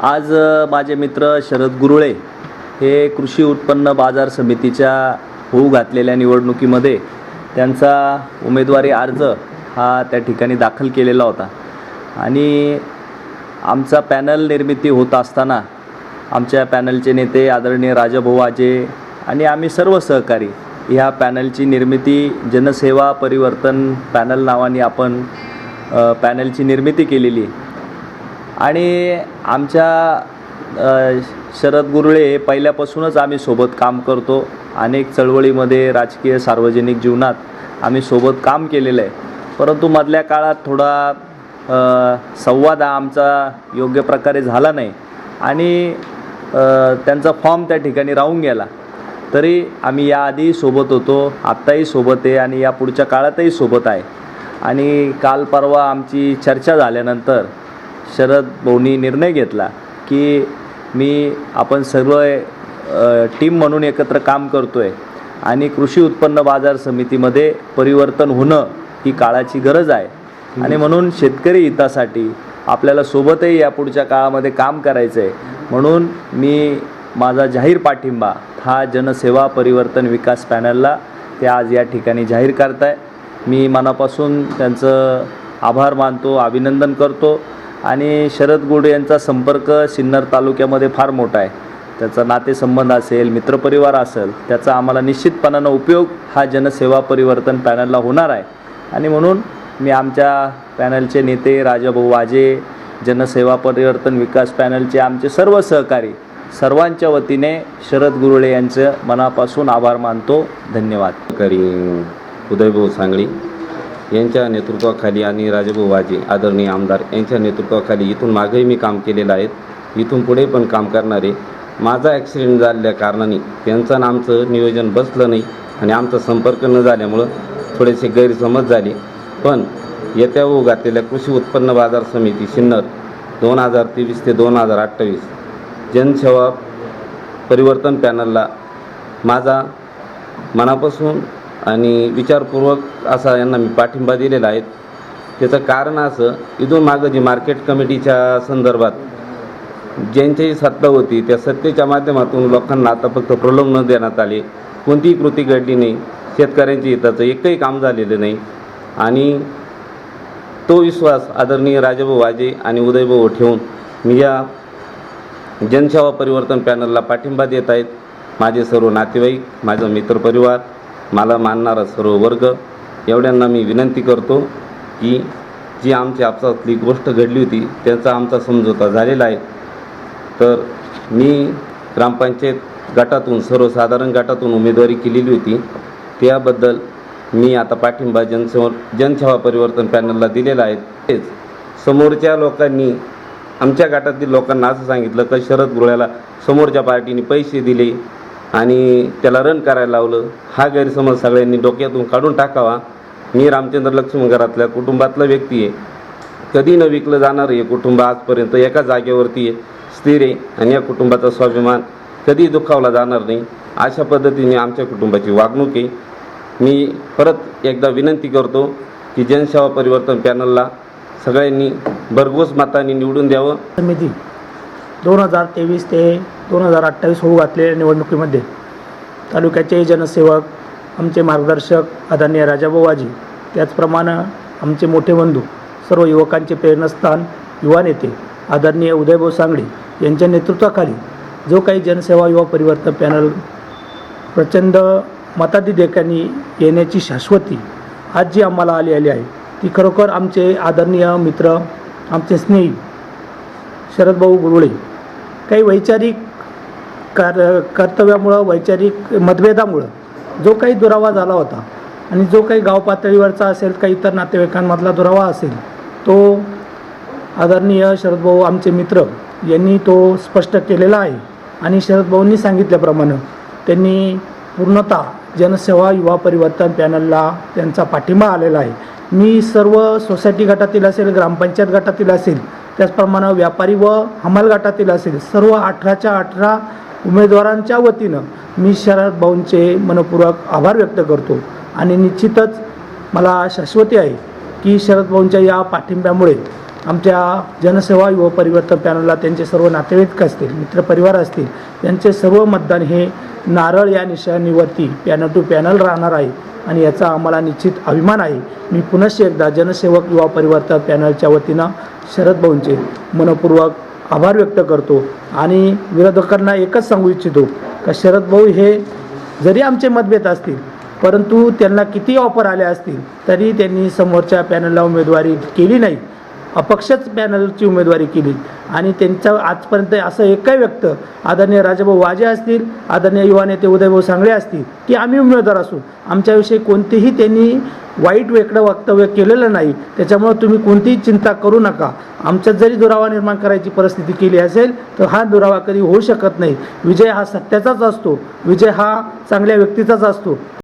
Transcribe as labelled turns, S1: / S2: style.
S1: आज माझे मित्र शरद गुरुळे हे कृषी उत्पन्न बाजार समितीच्या होऊ घातलेल्या निवडणुकीमध्ये त्यांचा उमेदवारी अर्ज हा त्या ठिकाणी दाखल केलेला होता. आणि आमचा पॅनल निर्मिती होत असताना आमच्या पॅनलचे नेते आदरणीय राजाभाऊ आजे आणि आम्ही सर्व सहकारी ह्या पॅनलची निर्मिती जनसेवा परिवर्तन पॅनल नावाने आपण पॅनलची निर्मिती केलेली आणि आमच्या शरद गुरुळे हे पहिल्यापासूनच आम्ही सोबत काम करतो. अनेक चळवळीमध्ये राजकीय सार्वजनिक जीवनात आम्ही सोबत काम केलेलं आहे. परंतु मधल्या काळात थोडा संवाद हा आमचा योग्य प्रकारे झाला नाही. आणि त्यांचा फॉर्म त्या ठिकाणी राहून गेला. तरी आम्ही याआधी सोबत होतो आत्ताही सोबत आहे आणि या पुढच्या काळातही सोबत आहे. आणि काल परवा आमची चर्चा झाल्यानंतर शरद भाऊनी निर्णय घेतला की मी आपण सर्व अ, टीम म्हणून एकत्र काम करतो आहे आणि कृषी उत्पन्न बाजार समितीमध्ये परिवर्तन होणं ही काळाची गरज आहे. आणि म्हणून शेतकरी हितासाठी आपल्याला सोबतही या पुढच्या काळामध्ये काम करायचं आहे म्हणून मी माझा जाहीर पाठिंबा हा जनसेवा परिवर्तन विकास पॅनलला ते आज या ठिकाणी जाहीर करताय. मी मनापासून त्यांचं आभार मानतो अभिनंदन करतो. आणि शरद गोडे यांचा संपर्क सिन्नर तालुक्यामध्ये फार मोठा आहे. त्याचा नातेसंबंध असेल मित्रपरिवार असेल त्याचा आम्हाला निश्चितपणानं उपयोग हा जनसेवा परिवर्तन पॅनलला होणार आहे. आणि म्हणून मी आमच्या पॅनलचे नेते राजाभाऊ वाजे जनसेवा परिवर्तन विकास पॅनलचे आमचे सर्व सहकारी सर्वांच्या वतीने शरद गुरुळे यांचं मनापासून आभार मानतो. धन्यवाद.
S2: करी उदयभाऊ सांगळी. यांच्या नेतृत्वाखाली आणि राजाभाऊ वाजे आदरणीय आमदार यांच्या नेतृत्वाखाली इथून मागेही मी काम केलेलं आहे. इथून पुढे पण काम करणारे माझा ॲक्सिडेंट झालेल्या कारणाने त्यांचं आमचं नियोजन बसलं नाही आणि आमचा संपर्क न झाल्यामुळं थोडेसे गैरसमज झाले. पण येत्या व घातलेल्या कृषी उत्पन्न बाजार समिती सिन्नर दोन हजार तेवीस ते दोन हजार अठ्ठावीस जनसेवा परिवर्तन पॅनलला माझा मनापासून आणि विचारपूर्वक असा यांना मी पाठिंबा दिलेला आहे. त्याचं कारण असं इथून मागं जी मार्केट कमिटीच्या संदर्भात ज्यांच्याही सत्ता होती त्या सत्तेच्या माध्यमातून लोकांना आता फक्त प्रलोभन देण्यात आले. कोणतीही कृती घडली नाही. शेतकऱ्यांच्या हिताचं एकही काम झालेलं नाही. आणि तो विश्वास आदरणीय राजाभाऊ वाजे आणि उदयभाऊ ठेवून मी या जनसेवा परिवर्तन पॅनलला पाठिंबा देत आहेत. माझे सर्व नातेवाईक माझा मित्रपरिवार मला मानणारा सर्व वर्ग एवढ्यांना मी विनंती करतो की जी आमची आपसातली गोष्ट घडली होती त्याचा आमचा समझोता झालेला आहे. तर मी ग्रामपंचायत गटातून सर्वसाधारण गटातून उमेदवारी केलेली होती. त्याबद्दल मी आता पाठिंबा जनसेवा जनसेवा परिवर्तन पॅनलला दिलेला आहे. तेच समोरच्या लोकांनी आमच्या गटातील लोकांना असं सांगितलं का शरद गुळ्याला समोरच्या पार्टीने पैसे दिले आणि त्याला रन करायला लावलं. हा गैरसमज सगळ्यांनी डोक्यातून काढून टाकावा. मी रामचंद्र लक्ष्मण घरातल्या कुटुंबातला व्यक्ती आहे. कधी न विकलं जाणार हे कुटुंब आजपर्यंत एका जागेवरती आहे. स्थिर आहे आणि या कुटुंबाचा स्वाभिमान कधी दुखावला जाणार नाही. अशा पद्धतीने आमच्या कुटुंबाची वागणूक आहे. मी परत एकदा विनंती करतो की जनसेवा परिवर्तन पॅनलला सगळ्यांनी भरघोस मताने निवडून द्यावं.
S3: समिती. दोन हजार तेवीस ते दोन हजार अठ्ठावीस होऊ घातलेल्या निवडणुकीमध्ये तालुक्याचे जनसेवक आमचे मार्गदर्शक आदरणीय राजाभाऊ वाजी त्याचप्रमाणे आमचे मोठे बंधू सर्व युवकांचे प्रेरणास्थान युवा नेते आदरणीय उदयभाऊ सांगडे यांच्या नेतृत्वाखाली जो काही जनसेवा युवा परिवर्तन पॅनल प्रचंड मताधिदेकांनी येण्याची शाश्वती आज जी आम्हाला आली आली आहे ती खरोखर आमचे आदरणीय मित्र आमचे स्नेही शरदभाऊ गुरुळे. काही वैचारिक कार कर्तव्यामुळं वैचारिक मतभेदामुळं जो काही दुरावा झाला होता आणि जो काही गाव पातळीवरचा असेल काही इतर नातेवाईकांमधला दुरावा असेल तो आदरणीय शरदभाऊ आमचे मित्र यांनी तो स्पष्ट केलेला आहे. आणि शरदभाऊंनी सांगितल्याप्रमाणे त्यांनी पूर्णतः जनसेवा युवा परिवर्तन पॅनलला त्यांचा पाठिंबा आलेला आहे. मी सर्व सोसायटी गटातील असेल ग्रामपंचायत गटातील असेल त्याचप्रमाणे व्यापारी व हमालघाटातील असेल सर्व अठराच्या अठरा उमेदवारांच्या वतीनं मी शरद भाऊंचे मनपूर्वक आभार व्यक्त करतो. आणि निश्चितच मला शाश्वती आहे की शरद भाऊंच्या या पाठिंब्यामुळे आमच्या जनसेवा युवा परिवर्तन पॅनलला त्यांचे सर्व नातेवाईक असतील मित्रपरिवार असतील त्यांचे सर्व मतदान हे नारळ या निशाणीवरती पॅनल टू पॅनल राहणार आहे आणि याचा आम्हाला निश्चित अभिमान आहे. मी पुनश्च एकदा जनसेवक युवा परिवर्तन पॅनलच्या वतीनं शरद भाऊंचे मनपूर्वक आभार व्यक्त करतो आणि विरोधकांना एकच सांगू इच्छितो का शरद भाऊ हे जरी आमचे मतभेद असतील परंतु त्यांना किती ऑफर आल्या असतील तरी त्यांनी समोरच्या पॅनलला उमेदवारी केली नाही. अपक्षच पॅनलची उमेदवारी केली. आणि त्यांचा आजपर्यंत असं एकही व्यक्त आदरणीय राजाभाऊ वाजे असतील आदरणीय युवा नेते उदयभाऊ सांगळे असतील की आम्ही उमेदवार असू. आमच्याविषयी कोणतेही त्यांनी वाईट वेगळं वक्तव्य केलेलं नाही. त्याच्यामुळं तुम्ही कोणतीही चिंता करू नका. आमच्यात जरी दुरावा निर्माण करायची परिस्थिती केली असेल तर हा दुरावा कधी होऊ शकत नाही. विजय हा सत्याचाच असतो. विजय हा चांगल्या व्यक्तीचाच असतो.